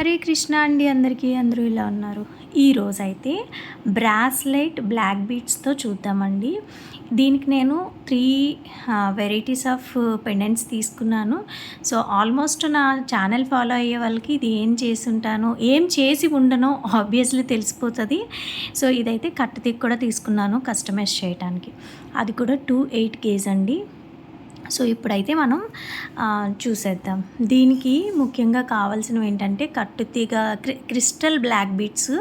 హరే కృష్ణ అండి అందరికీ అందరూ ఇలా ఉన్నారు. ఈరోజు అయితే బ్రాస్లైట్ బ్లాక్ బీట్స్తో చూద్దామండి. దీనికి నేను త్రీ వెరైటీస్ ఆఫ్ పెండెంట్స్ తీసుకున్నాను. సో ఆల్మోస్ట్ నా ఛానల్ ఫాలో అయ్యే వాళ్ళకి ఇది ఏం చేసి ఉంటానో ఏం చేసి ఉండనో ఆబ్వియస్లీ తెలిసిపోతుంది. సో ఇదైతే కట్టుతిక్ కూడా తీసుకున్నాను కస్టమైజ్ చేయడానికి అది కూడా టూ ఎయిట్ కేజ్ అండి. సో ఇప్పుడైతే మనం చూసేద్దాం. దీనికి ముఖ్యంగా కావాల్సినవి ఏంటంటే కట్టుతీగ క్రిస్టల్ బ్లాక్ బీట్స్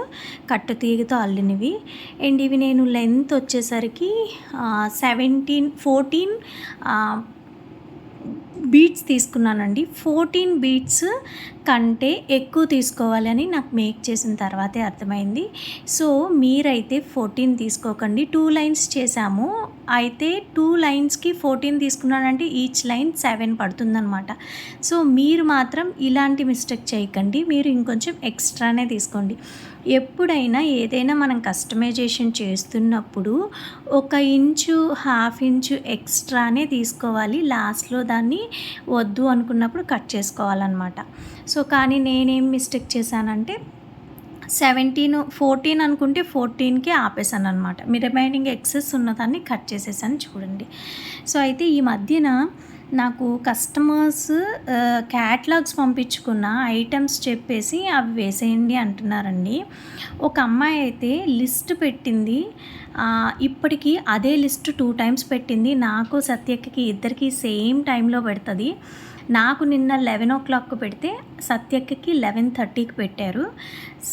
కట్టుతీగతో అల్లినవి. అండ్ ఇవి నేను లెంత్ వచ్చేసరికి సెవెంటీన్ ఫోర్టీన్ బీట్స్ తీసుకున్నానండి. ఫోర్టీన్ బీట్స్ కంటే ఎక్కువ తీసుకోవాలని నాకు మేక్ చేసిన తర్వాతే అర్థమైంది. సో మీరైతే ఫోర్టీన్ తీసుకోకండి. టూ లైన్స్ చేసాము అయితే టూ లైన్స్కి ఫోర్టీన్ తీసుకున్నానంటే ఈచ్ లైన్ సెవెన్ పడుతుందనమాట సో మీరు మాత్రం ఇలాంటి మిస్టేక్ చేయకండి. మీరు ఇంకొంచెం ఎక్స్ట్రానే తీసుకోండి. ఎప్పుడైనా ఏదైనా మనం కస్టమైజేషన్ చేస్తున్నప్పుడు ఒక ఇంచు హాఫ్ ఇంచు ఎక్స్ట్రానే తీసుకోవాలి. లాస్ట్లో దాన్ని వద్దు అనుకున్నప్పుడు కట్ చేసుకోవాలన్నమాట. సో సో కానీ నేనేం మిస్టేక్ చేశానంటే సెవెంటీన్ ఫోర్టీన్ అనుకుంటే ఫోర్టీన్కి ఆపేసాను అనమాట మీ రిమైనింగ్ ఎక్సెస్ ఉన్నదాన్ని కట్ చేసేసాను చూడండి. సో అయితే ఈ మధ్యన నాకు కస్టమర్స్ క్యాట్లాగ్స్ పంపించుకున్న ఐటమ్స్ చెప్పేసి అవి వేసేయండి అంటున్నారండి. ఒక అమ్మాయి అయితే లిస్ట్ పెట్టింది. ఇప్పటికీ అదే లిస్ట్ టూ టైమ్స్ పెట్టింది. నాకు సత్యకి ఇద్దరికి సేమ్ టైంలో పెడుతుంది. నాకు నిన్న లెవెన్ ఓ క్లాక్ పెడితే సత్యక్కకి లెవెన్ థర్టీకి పెట్టారు.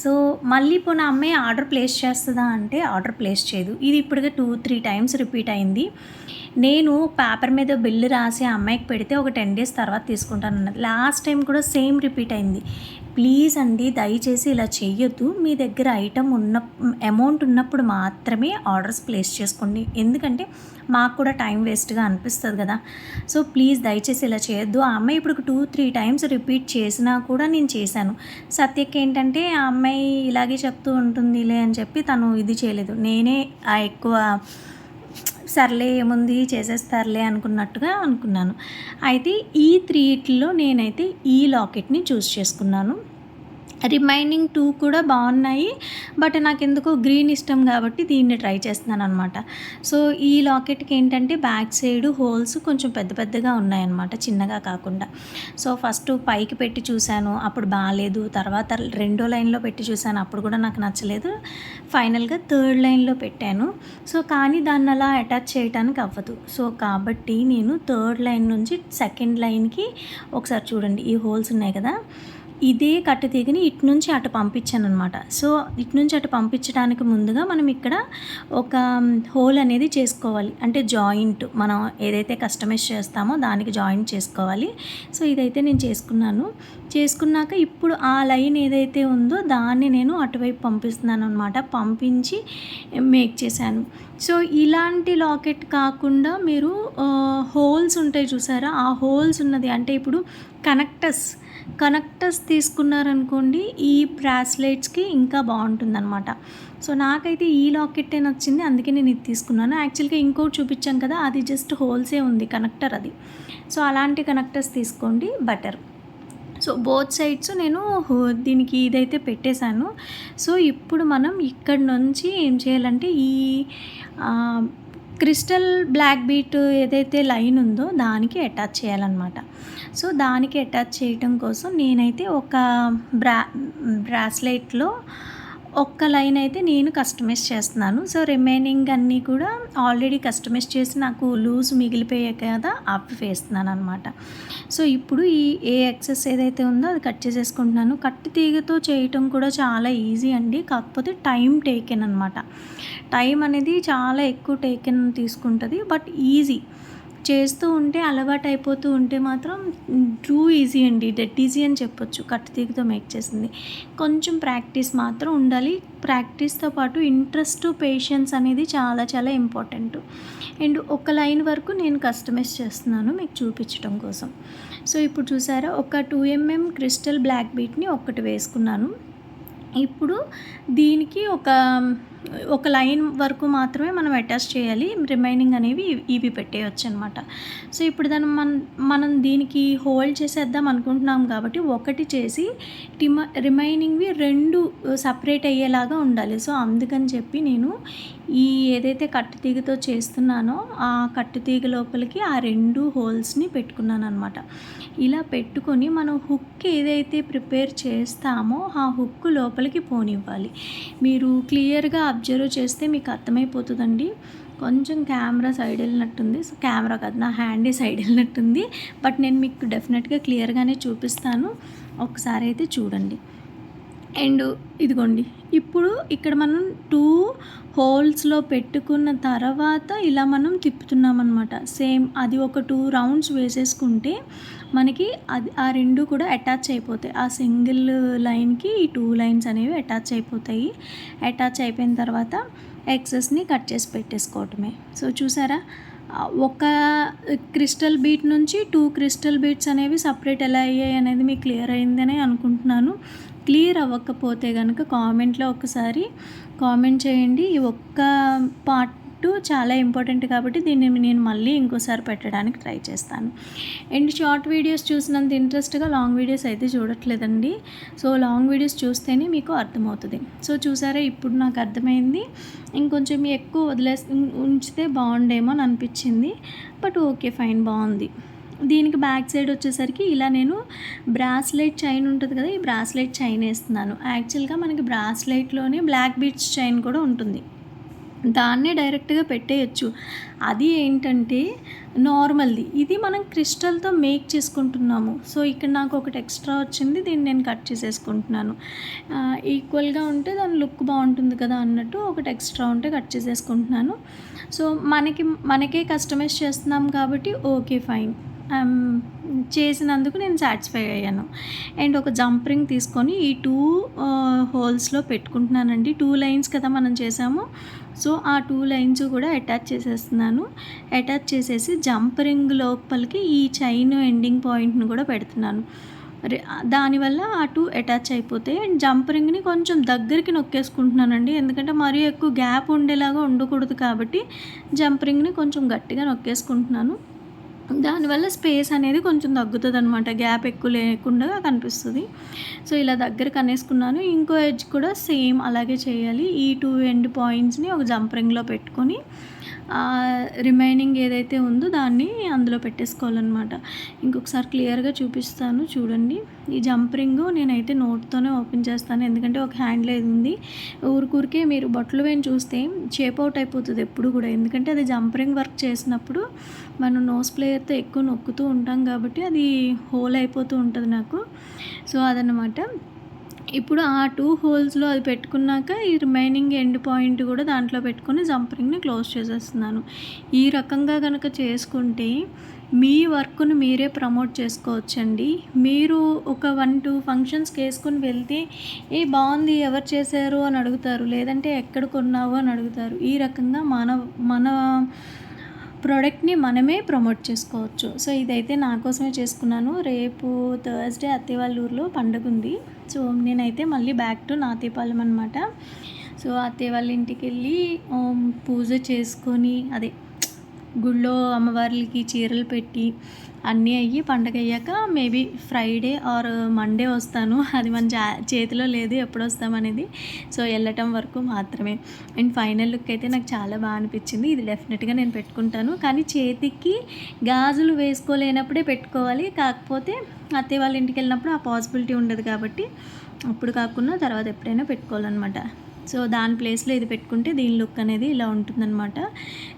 సో మళ్ళీ పోనీ అమ్మాయి ఆర్డర్ ప్లేస్ చేస్తుందా అంటే ఆర్డర్ ప్లేస్ చేయదు. ఇది ఇప్పటికే టూ త్రీ టైమ్స్ రిపీట్ అయింది. నేను పేపర్ మీద బిల్లు రాసి అమ్మాయికి పెడితే ఒక టెన్ డేస్ తర్వాత తీసుకుంటాను అన్నది లాస్ట్ టైం కూడా సేమ్ రిపీట్ అయింది. ప్లీజ్ అండి దయచేసి ఇలా చేయొద్దు మీ దగ్గర ఐటమ్ ఉన్న అమౌంట్ ఉన్నప్పుడు మాత్రమే ఆర్డర్స్ ప్లేస్ చేసుకోండి. ఎందుకంటే మాకు కూడా టైం వేస్ట్గా అనిపిస్తుంది కదా. సో ప్లీజ్ దయచేసి ఇలా చేయొద్దు ఆ అమ్మాయి ఇప్పుడు టూ త్రీ టైమ్స్ రిపీట్ చేసినా కూడా నేను చేశాను. సత్యకి ఏంటంటే ఆ అమ్మాయి ఇలాగే చెప్తూ ఉంటుందిలే అని చెప్పి తను ఇది చేయలేదు. నేనే ఆ ఎక్కువ సర్లే ఏముంది? చేసేస్తారులే అనుకున్నట్టుగా అనుకున్నాను. అయితే ఈ త్రీట్లో నేనైతే ఈ లాకెట్ని చూస్ చేసుకున్నాను. రిమైనింగ్ టూ కూడా బాగున్నాయి బట్ నాకు ఎందుకో గ్రీన్ ఇష్టం కాబట్టి దీన్ని ట్రై చేస్తున్నాను అనమాట సో ఈ లాకెట్కి ఏంటంటే బ్యాక్ సైడ్ హోల్స్ కొంచెం పెద్ద పెద్దగా ఉన్నాయన్నమాట చిన్నగా కాకుండా. సో ఫస్ట్ పైకి పెట్టి చూశాను అప్పుడు బాగాలేదు తర్వాత రెండో లైన్లో పెట్టి చూశాను అప్పుడు కూడా నాకు నచ్చలేదు. ఫైనల్గా థర్డ్ లైన్లో పెట్టాను. సో కానీ దాన్ని అలా అటాచ్ చేయడానికి అవ్వదు. సో కాబట్టి నేను థర్డ్ లైన్ నుంచి సెకండ్ లైన్కి ఒకసారి చూడండి ఈ హోల్స్ ఉన్నాయి కదా. ఇదే కట్టుతీగని ఇటు నుంచి అటు పంపించాను అనమాట సో ఇటు నుంచి అటు పంపించడానికి ముందుగా మనం ఇక్కడ ఒక హోల్ అనేది చేసుకోవాలి. అంటే జాయింట్ మనం ఏదైతే కస్టమైజ్ చేస్తామో దానికి జాయింట్ చేసుకోవాలి. సో ఇదైతే నేను చేసుకున్నాను. చేసుకున్నాక ఇప్పుడు ఆ లైన్ ఏదైతే ఉందో దాన్ని నేను అటువైపు పంపిస్తున్నాను అనమాట పంపించి మేక్ చేశాను. సో ఇలాంటి లాకెట్ కాకుండా మీరు హో హోల్స్ ఉంటాయి చూసారా? ఆ హోల్స్ ఉన్నది. అంటే ఇప్పుడు కనెక్టర్స్. కనెక్టర్స్ తీసుకున్నారనుకోండి ఈ బ్రాస్లెట్స్కి ఇంకా బాగుంటుందన్నమాట. సో నాకైతే ఈ లాకెట్టే నచ్చింది. అందుకే నేను ఇది తీసుకున్నాను. యాక్చువల్గా ఇంకోటి చూపించాం కదా అది జస్ట్ హోల్సే ఉంది కనెక్టర్ అది. సో అలాంటి కనెక్టర్స్ తీసుకోండి బెటర్. సో బోత్ సైడ్స్ నేను దీనికి ఇదైతే పెట్టేశాను. సో ఇప్పుడు మనం ఇక్కడ నుంచి ఏం చేయాలంటే ఈ క్రిస్టల్ బ్లాక్ బీట్ ఏదైతే లైన్ ఉందో దానికి అటాచ్ చేయాలన్నమాట. సో దానికి అటాచ్ చేయటం కోసం నేనైతే ఒక బ్రా బ్రాస్లెట్లో ఒక్క లైన్ అయితే నేను కస్టమైజ్ చేస్తున్నాను. సో రిమైనింగ్ అన్నీ కూడా ఆల్రెడీ కస్టమైజ్ చేసి నాకు లూజ్ మిగిలిపోయాయి కదా అవి వేస్తున్నాను అనమాట సో ఇప్పుడు ఈ ఏ ఎక్సెస్ ఏదైతే ఉందో అది కట్ చేసేసుకుంటున్నాను. కట్టి తీగతో చేయటం కూడా చాలా ఈజీ అండి. కాకపోతే టైం టేకెన్ అనమాట టైం అనేది చాలా ఎక్కువ టేకెన్ తీసుకుంటుంది. But easy. చేస్తూ ఉంటే అలవాటు అయిపోతూ ఉంటే మాత్రం ట్రూ ఈజీ అండి. డెట్ ఈజీ అని చెప్పొచ్చు. కట్టుతీగతో మేక్ చేసింది. కొంచెం ప్రాక్టీస్ మాత్రం ఉండాలి. ప్రాక్టీస్తో పాటు ఇంట్రెస్ట్ పేషెన్స్ అనేది చాలా చాలా ఇంపార్టెంట్. అండ్ ఒక లైన్ వరకు నేను కస్టమైజ్ చేస్తున్నాను మీకు చూపించడం కోసం. సో ఇప్పుడు చూసారా? ఒక టూ ఎంఎం క్రిస్టల్ బ్లాక్ బీట్ని ఒక్కటి వేసుకున్నాను. ఇప్పుడు దీనికి ఒక ఒక లైన్ వరకు మాత్రమే మనం అటాచ్ చేయాలి. రిమైనింగ్ అనేవి ఇవి పెట్టేయచ్చు అనమాట సో ఇప్పుడు దాన్ని మనం మనం దీనికి హోల్డ్ చేసేద్దాం అనుకుంటున్నాం కాబట్టి ఒకటి చేసి టిమ రిమైనింగ్వి రెండు సపరేట్ అయ్యేలాగా ఉండాలి. సో అందుకని చెప్పి నేను ఈ ఏదైతే కట్టుతీగతో చేస్తున్నానో ఆ కట్టుతీగ లోపలికి ఆ రెండు హోల్స్ని పెట్టుకున్నాను అనమాట ఇలా పెట్టుకొని మనం హుక్ ఏదైతే ప్రిపేర్ చేస్తామో ఆ హుక్ లోపలికి పోనివ్వాలి. మీరు క్లియర్గా అబ్జర్వ్ చేస్తే మీకు అర్థమైపోతుందండి. కొంచెం కెమెరా సైడ్ వెళ్ళినట్టుంది. సో కెమెరా కాదు నా హ్యాండీ సైడ్ వెళ్ళినట్టుంది. బట్ నేను మీకు డెఫినెట్గా క్లియర్గానే చూపిస్తాను. ఒకసారి అయితే చూడండి. అండ్ ఇదిగోండి. ఇప్పుడు ఇక్కడ మనం టూ హోల్స్లో పెట్టుకున్న తర్వాత ఇలా మనం తిప్పుతున్నాం అనమాట సేమ్ అది ఒక టూ రౌండ్స్ వేసేసుకుంటే మనకి అది ఆ రెండు కూడా అటాచ్ అయిపోతాయి. ఆ సింగిల్ లైన్కి ఈ టూ లైన్స్ అనేవి అటాచ్ అయిపోతాయి. అటాచ్ అయిపోయిన తర్వాత ఎక్సెస్ని కట్ చేసి పెట్టేసుకోవటమే. సో చూసారా? ఒక క్రిస్టల్ బీట్ నుంచి టూ క్రిస్టల్ బీట్స్ అనేవి సపరేట్ ఎలా అయ్యాయి అనేది మీకు క్లియర్ అయిందని అనుకుంటున్నాను. క్లియర్ అవ్వకపోతే కనుక కామెంట్లో ఒకసారి కామెంట్ చేయండి. ఈ ఒక్క పార్ట్ చాలా ఇంపార్టెంట్ కాబట్టి దీన్ని నేను మళ్ళీ ఇంకోసారి పెట్టడానికి ట్రై చేస్తాను. అండ్ షార్ట్ వీడియోస్ చూసినంత ఇంట్రెస్ట్గా లాంగ్ వీడియోస్ అయితే చూడట్లేదండి. సో లాంగ్ వీడియోస్ చూస్తేనే మీకు అర్థమవుతుంది. సో చూసారా? ఇప్పుడు నాకు అర్థమైంది. ఇంకొంచెం ఎక్కువ వదిలేసి ఉంచితే బాగుండేమో అని అనిపించింది. బట్ ఓకే ఫైన్ బాగుంది. దీనికి బ్యాక్ సైడ్ వచ్చేసరికి ఇలా నేను బ్రాస్లెట్ చైన్ ఉంటుంది కదా ఈ బ్రాస్లెట్ చైన్ వేస్తున్నాను. యాక్చువల్గా మనకి బ్రాస్లెట్లోనే బ్లాక్ బీట్స్ చైన్ కూడా ఉంటుంది. దాన్నే డైరెక్ట్గా పెట్టేయచ్చు. అది ఏంటంటే నార్మల్ది. ఇది మనం క్రిస్టల్తో మేక్ చేసుకుంటున్నాము. సో ఇక్కడ నాకు ఒకటి ఎక్స్ట్రా వచ్చింది దీన్ని నేను కట్ చేసేసుకుంటున్నాను. ఈక్వల్గా ఉంటే దాని లుక్ బాగుంటుంది కదా అన్నట్టు ఒకటి ఎక్స్ట్రా ఉంటే కట్ చేసేసుకుంటున్నాను. సో మనకి మనకే కస్టమైజ్ చేస్తున్నాం కాబట్టి ఓకే ఫైన్. Um, చేసినందుకు నేను సాటిస్ఫై అయ్యాను. అండ్ ఒక జంప్ రింగ్ తీసుకొని ఈ టూ హోల్స్లో uh, పెట్టుకుంటున్నానండి. టూ లైన్స్ కదా మనం చేసాము. సో ఆ టూ లైన్స్ కూడా అటాచ్ చేసేస్తున్నాను. అటాచ్ చేసేసి జంప్ రింగ్ లోపలికి ఈ చైన్ ఎండింగ్ పాయింట్ని కూడా పెడుతున్నాను. దానివల్ల ఆ టూ అటాచ్ అయిపోతాయి అండ్ జంప్ రింగ్ని కొంచెం దగ్గరికి నొక్కేసుకుంటున్నానండి. ఎందుకంటే మరీ ఎక్కువ గ్యాప్ ఉండేలాగా ఉండకూడదు కాబట్టి జంప్ రింగ్ని కొంచెం గట్టిగా నొక్కేసుకుంటున్నాను. దానివల్ల స్పేస్ అనేది కొంచెం తగ్గుతుంది అనమాట గ్యాప్ ఎక్కువ లేకుండా కనిపిస్తుంది. సో ఇలా దగ్గర కనేసుకున్నాను ఇంకో ఎడ్జ్ కూడా సేమ్ అలాగే చేయాలి. ఈ టూ ఎండ్ పాయింట్స్ని ఒక జంపరింగ్లో పెట్టుకొని రిమైనింగ్ ఏదైతే ఉందో దాన్ని అందులో పెట్టేసుకోవాలన్నమాట. ఇంకొకసారి క్లియర్గా చూపిస్తాను చూడండి. ఈ జంపరింగ్ నేనైతే నోట్తోనే ఓపెన్ చేస్తాను. ఎందుకంటే ఒక హ్యాండిల్ లేదు ఉంది ఊరికూరికే మీరు బొట్టలు వేని చూస్తే షేప్ అవుట్ అయిపోతుంది ఎప్పుడు కూడా. ఎందుకంటే అది జంపరింగ్ వర్క్ చేసినప్పుడు మనం నోస్ ప్లేయర్తో ఎక్కువ నొక్కుతూ ఉంటాం కాబట్టి అది హోల్ అయిపోతూ ఉంటుంది నాకు. సో అదనమాట ఇప్పుడు ఆ టూ హోల్స్లో అది పెట్టుకున్నాక ఈ రిమైనింగ్ ఎండ్ పాయింట్ కూడా దాంట్లో పెట్టుకొని జంపరింగ్ని క్లోజ్ చేసేస్తున్నాను. ఈ రకంగా కనుక చేసుకుంటే మీ వర్క్ను మీరే ప్రమోట్ చేసుకోవచ్చండి. మీరు ఒక వన్ టూ ఫంక్షన్స్కి వేసుకొని వెళ్తే ఏ బాగుంది ఎవరు చేశారు? అని అడుగుతారు. లేదంటే ఎక్కడ కొన్నావు? అని అడుగుతారు. ఈ రకంగా మన మన ప్రోడక్ట్ని మనమే ప్రమోట్ చేసుకోవచ్చు. సో ఇదైతే నా కోసమే చేసుకున్నాను. రేపు థర్స్డే అత్తయ్య వాళ్ళ ఊర్లో పండుగ ఉంది సో నేనైతే మళ్ళీ బ్యాక్ టు నాతేపాలెం అనమాట సో అత్తయ్య వాళ్ళ ఇంటికి వెళ్ళి పూజ చేసుకొని అదే గుళ్ళో అమ్మవార్లకి చీరలు పెట్టి అన్నీ అయ్యి పండగ అయ్యాక మేబీ ఫ్రైడే ఆర్ మండే వస్తాను. అది మన చేతిలో లేదు ఎప్పుడు వస్తామనేది సో వెళ్ళటం వరకు మాత్రమే. అండ్ ఫైనల్ లుక్ అయితే నాకు చాలా బాగా అనిపించింది. ఇది డెఫినెట్గా నేను పెట్టుకుంటాను. కానీ చేతికి గాజులు వేసుకోలేనప్పుడే పెట్టుకోవాలి. కాకపోతే అత్తయ్య వాళ్ళ ఇంటికి వెళ్ళినప్పుడు ఆ పాసిబిలిటీ ఉండదు కాబట్టి అప్పుడు కాకుండా తర్వాత ఎప్పుడైనా పెట్టుకోవాలన్నమాట. సో దాని ప్లేస్లో ఇది పెట్టుకుంటే దీని లుక్ అనేది ఇలా ఉంటుందన్నమాట.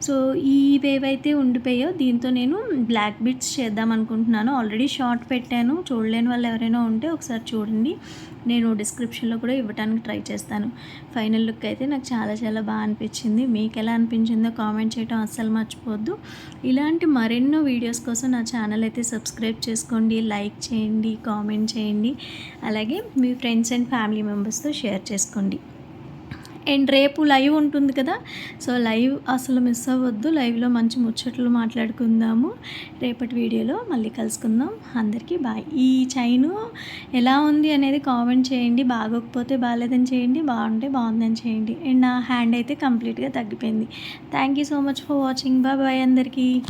సో ఇవేవైతే ఉండిపోయాయో దీంతో నేను బ్లాక్ బిట్స్ చేద్దాం అనుకుంటున్నాను. ఆల్రెడీ షార్ట్ పెట్టాను. చూడలేని వాళ్ళు ఎవరైనా ఉంటే ఒకసారి చూడండి. నేను డిస్క్రిప్షన్లో కూడా ఇవ్వడానికి ట్రై చేస్తాను. ఫైనల్ లుక్ అయితే నాకు చాలా చాలా బాగా అనిపించింది. మీకు ఎలా అనిపించిందో కామెంట్ చేయడం అస్సలు మర్చిపోవద్దు. ఇలాంటి మరెన్నో వీడియోస్ కోసం నా ఛానల్ అయితే సబ్స్క్రైబ్ చేసుకోండి. లైక్ చేయండి కామెంట్ చేయండి. అలాగే మీ ఫ్రెండ్స్ అండ్ ఫ్యామిలీ మెంబర్స్తో షేర్ చేసుకోండి. అండ్ రేపు లైవ్ ఉంటుంది కదా. సో లైవ్ అసలు మిస్ అవ్వద్దు. లైవ్లో మంచి ముచ్చట్లు మాట్లాడుకుందాము. రేపటి వీడియోలో మళ్ళీ కలుసుకుందాం. అందరికీ బాయ్. ఈ చైను ఎలా ఉంది అనేది కామెంట్ చేయండి. బాగోకపోతే బాగాలేదని చేయండి. బాగుంటే బాగుందని చేయండి. అండ్ నా హ్యాండ్ అయితే కంప్లీట్గా తగ్గిపోయింది. Thank you so much for watching. Bye bye అందరికీ.